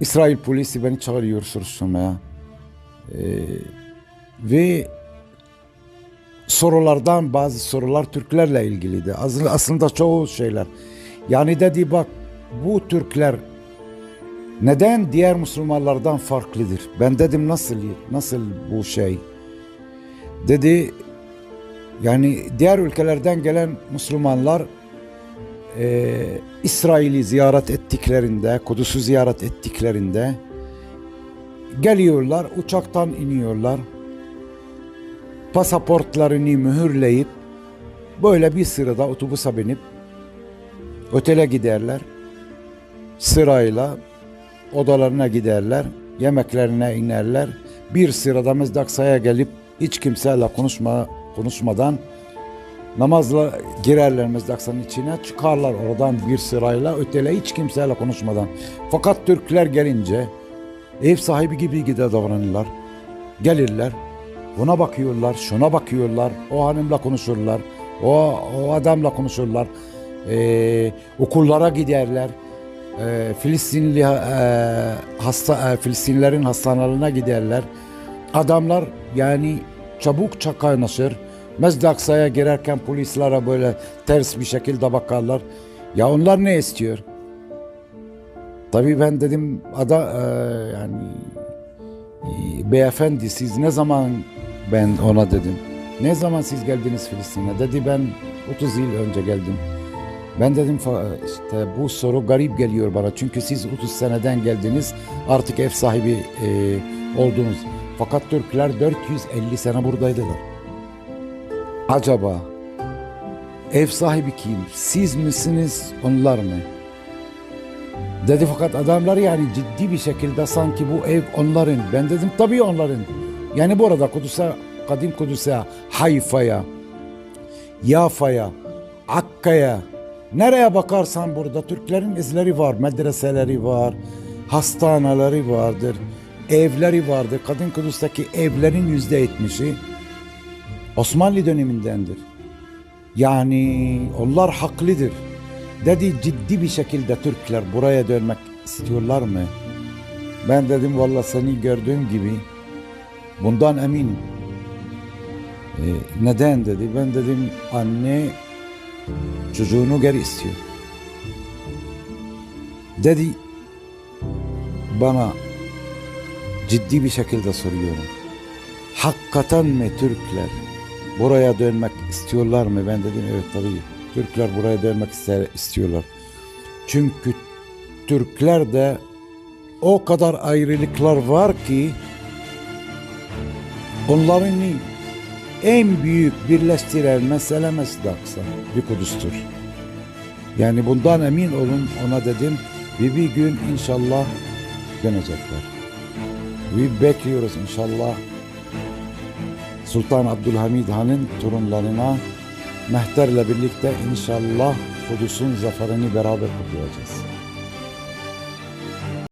İsrail polisi beni çağırıyor soruşturmaya. Ee, ve sorulardan bazı sorular Türklerle ilgiliydi. Aslında, aslında çoğu şeyler. Yani dedi bak bu Türkler neden diğer Müslümanlardan farklıdır? Ben dedim nasıl nasıl bu şey? Dedi yani diğer ülkelerden gelen Müslümanlar eee, İsrail'i ziyaret ettiklerinde, Kudüs'ü ziyaret ettiklerinde geliyorlar, uçaktan iniyorlar. Pasaportlarını mühürleyip böyle bir sırada otobüse binip otele giderler. Sırayla odalarına giderler, yemeklerine inerler. Bir sırada Mezdaksa'ya gelip hiç kimseyle konuşma, konuşmadan namazla girerler Mezdaksa'nın içine çıkarlar oradan bir sırayla ötele hiç kimseyle konuşmadan. Fakat Türkler gelince ev sahibi gibi gide davranırlar. Gelirler, buna bakıyorlar, şuna bakıyorlar, o hanımla konuşurlar, o, o adamla konuşurlar, Ee, okullara giderler, Ee, Filistinli e, hasta e, Filistinlerin hastanelerine giderler. Adamlar yani çabuk kaynaşır. Mescid-i Aksa'ya girerken polislere böyle ters bir şekilde bakarlar. Ya onlar ne istiyor? Tabii ben dedim ada e, yani e, beyefendi siz ne zaman ben ona dedim. Ne zaman siz geldiniz Filistin'e? Dedi ben 30 yıl önce geldim. Ben dedim "Fa- işte bu soru garip geliyor bana. Çünkü siz 30 seneden geldiniz. Artık ev sahibi e, oldunuz. Fakat Türkler 450 sene buradaydılar. Acaba ev sahibi kim? Siz misiniz onlar mı? Dedi fakat adamlar yani ciddi bir şekilde sanki bu ev onların. Ben dedim tabii onların. Yani bu arada Kudüs'e, Kadim Kudüs'e, Hayfa'ya, Yafa'ya, Akka'ya, nereye bakarsan burada Türklerin izleri var. Medreseleri var, hastaneleri vardır, evleri vardır. Kadim Kudüs'teki evlerin yüzde yetmişi Osmanlı dönemindendir. Yani onlar haklıdır. Dedi ciddi bir şekilde Türkler buraya dönmek istiyorlar mı? Ben dedim valla seni gördüğüm gibi bundan eminim. E, neden dedi. Ben dedim anne çocuğunu geri istiyor. Dedi bana ciddi bir şekilde soruyorum. Hakikaten mi Türkler buraya dönmek istiyorlar mı? Ben dedim evet tabii. Türkler buraya dönmek ister, istiyorlar. Çünkü Türklerde o kadar ayrılıklar var ki onların en büyük birleştiren mesele Mescid-i Aksa bir Kudüs'tür. Yani bundan emin olun ona dedim ve bir gün inşallah dönecekler. Ve bekliyoruz inşallah Sultan Abdülhamid Han'ın torunlarına Mehter'le birlikte inşallah Kudüs'ün zaferini beraber kutlayacağız.